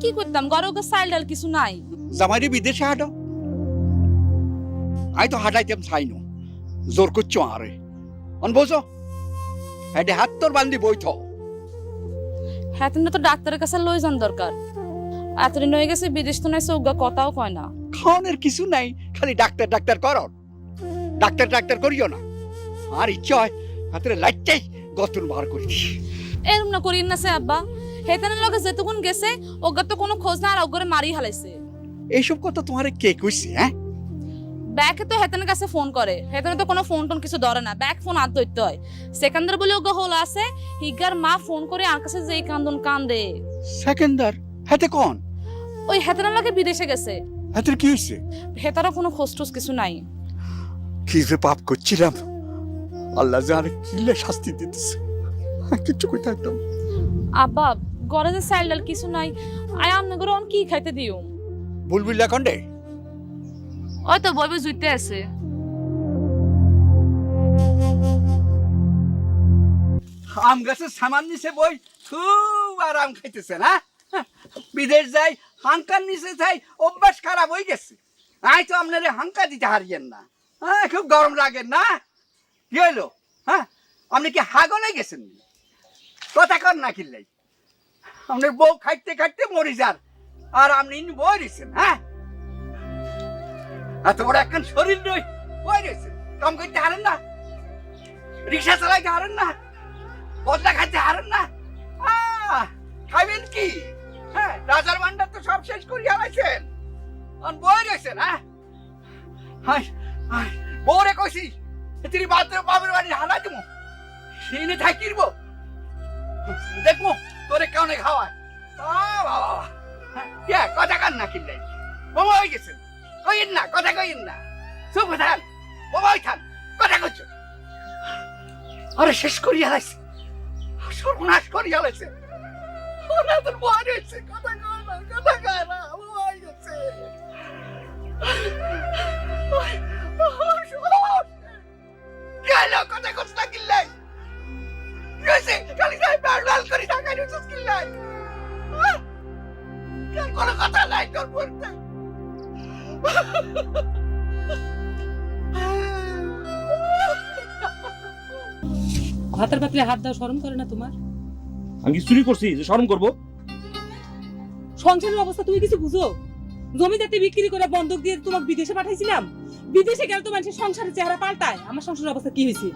কি করতাম? ওকে সাইল ডাল কিছু নাই। জামাইরে বিদেশে হাঁটো। আই তো হাঁটাইতাম চাইনো জোর করছ আরে। অন বোঝো? হেডে হাত তোর বান্ধি বইথ হ্যাঁ তুমি তো ডাক্তারের কাছে লই যান দরকার। এতদিন হয়ে গেছে বিদেশ তো নাই সৌগা কথাও কয় না। খাওয়ানোর কিছু নাই খালি ডাক্তার ডাক্তার করো। ডাক্তার ডাক্তার করিও না। আর ইচ্ছা হয় হাতের লাইটটাই গতন বার করে দিস এরম না করিন না সে আব্বা। হেতানের লগে যেতক্ষণ গেছে ওগা তো কোনো খোঁজ না আর ওগরে মারি হালাইছে। এইসব কথা তোমার কে কইছে হ্যাঁ ব্যাকে তো হেতানের কাছে ফোন করে হেতানে তো কোনো ফোন টোন কিছু ধরে না ব্যাক ফোন আর ধরতে হয়। সেকান্দার বলে ওগা হল আছে হিগার মা ফোন করে আর কাছে যেই কান্দন কান্দে সেকেন্দার? হাতে কোন? ওই হেতানের লগে বিদেশে গেছে। হাতের কি হয়েছে হেতারও কোনো খোঁজ টোজ কিছু নাই। কি যে পাপ করছিলাম আল্লাহ জানে কিলে শাস্তি দিতেছে। কিচ্ছু কই থাকতাম আব্বা ঘরে যে সাইল ডাল কিছু নাই আয় আমনে করে অন কি খাইতে দিও? বুলবুল লাখন্ডে ওই তো বইবে জুইতে আছে। আম গাছের সামান নিচে বই খুব আরাম খাইতেছে না? বিদেশ যাই হাঙ্কার নিচে যাই অভ্যাস খারাপ হয়ে গেছে। আই তো আপনারে হাঙ্কা দিতে হারিয়েন না। হ্যাঁ খুব গরম লাগে না? কি হইল? হ্যাঁ আপনি কি হাগলে গেছেন? কথা কর না কিনলাই আপনার বউ খাইতে খাইতে মরি যান। আর আপনি বই রয়েছেন হ্যাঁ? এত বড় একখান শরীর নই বই রয়েছেন কাম করতে হারেন না। রিক্সা চালাইতে হারেন না। বদলা খাইতে হারেন না। আহ, খাইবেন কি? হ্যাঁ রাজার ভান্ডার তো সব শেষ করে হারাইছেন। আর বই রয়েছেন হ্যাঁ বউরে কইছি। তিনি বাদ্র বাবের বাড়ি হানা দিব। সিনে থাকিরব দেখব। তোরে কেমনে খাওয়ায়। বাবা বাবা। কথা কান না কিনলে বোমা হয়ে গেছে। কইন না, কথা কইন না। চুপ থান বোমা হই থান কথা কইছো। আরে, শেষ করিয়া লাইছে। সর্বনাশ করিয়া লাইছে। ওনাদের বয় রয়েছে ভাতের পাত্রে হাত দাও শরম করে না তোমার? আমি কি চুরি করছি যে শরম করব? সংসারের অবস্থা তুমি কিছু বুঝো? জমি জাতি বিক্রি করে বন্ধক দিয়ে তোমাকে বিদেশে পাঠাইছিলাম। বিদেশে গেলে তো মানুষের সংসারের চেহারা পাল্টায়। আমার সংসারের অবস্থা কি হয়েছে?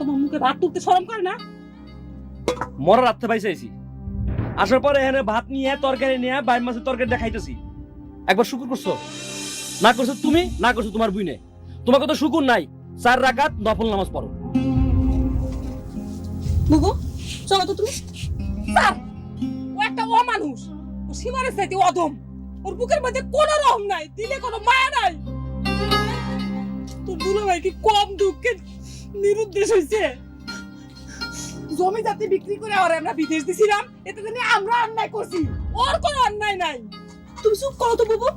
তোমার মুখে ভাত তুলতে শরম করে না? মরা রাত্রে পাইছে আইছি। আসার পরে এখানে ভাত নিয়ে তরকারি নিয়ে বাইর মাছের তরকারি দেখাইতেছি। একবার শুকুর করছ? না করছ তুমি, না করছ তোমার বুইনে তোমাকে তো শুকুর নাই। চার রাকাত নফল নামাজ পড়ো। বুবু, চলো তো তুমি। স্যার, ও একটা অমানুষ। ও অদম ওর বুকের মধ্যে কোনো রহম নাই, দিলে কোনো মায়া নাই। তোর দুলো ভাই কি কম দুঃখে নিরুদ্দেশ হয়েছে জমি জাতি বিক্রি করে আর আমরা বিদেশ দিছিলাম, এতে আমরা অন্যায় করছি। ওর কোনো অন্যায় নাই। তুমি চুপ করো তো বুবু।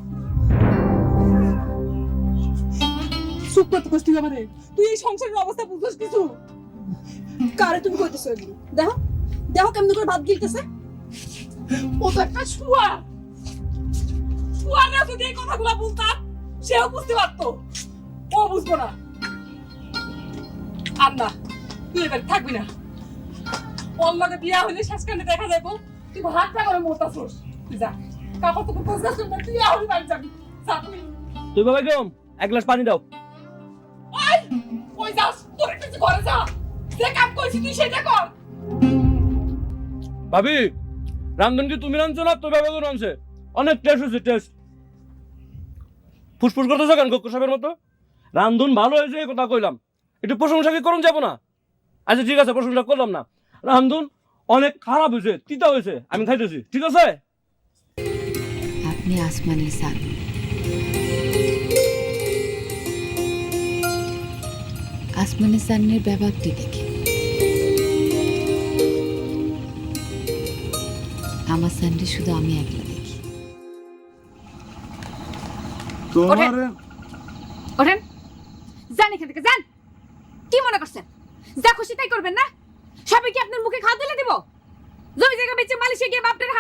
চুপ করতে কষ্ট তুই এই সংসারের অবস্থা বুঝছিস কিছু? কারে তুমি কইতেছো এগুলো? দেখো দেখো কেমন করে ভাত গিলতেছে। ও তো একটা শুয়া। শুয়া না যদি এই কথাগুলো বলতাম সেও বুঝতে পারতো। ও বুঝব না। আর না, তুই এবার থাকবি না। ওর বিয়া হলে শেষ কানে দেখা যাব তুই হাতটা করে মোটাছোস তুই যা কাপড় তো কোথাও তুই আহলি বাড়ি যাবি। তুই বাবা কেমন এক গ্লাস পানি দাও। ঘরে যা। যে কাম করছিস তুই সেটা কর। ভাবি রান্ধন কি তুমি রাঁধছো না তোর বাবা রাঁধছে। অনেক টেস্ট হয়েছে টেস্ট ফুসফুস করতেছো কেন গক্কর সাহেবের মতো? রান্ধন ভালো হয়েছে এই কথা কইলাম। একটু প্রশংসা কি করুন যাব না? আচ্ছা ঠিক আছে প্রশংসা করলাম না। রান্ধন অনেক খারাপ হয়েছে তিতা হয়েছে আমি খাইতেছি ঠিক আছে? আপনি আসমানি সান আসমানি সানের ব্যাপারটি দেখে। আমার সানটি শুধু আমি একলা দেখি। ওঠেন। ওঠেন। যান এখান থেকে যান। কি মনে করছেন? যা খুশি তাই করবেন না? সবাই কি আপনার মুখে খাওয়া তুলে দিব? জমি জায়গা বেচে মালয়েশিয়া গিয়ে বাপটার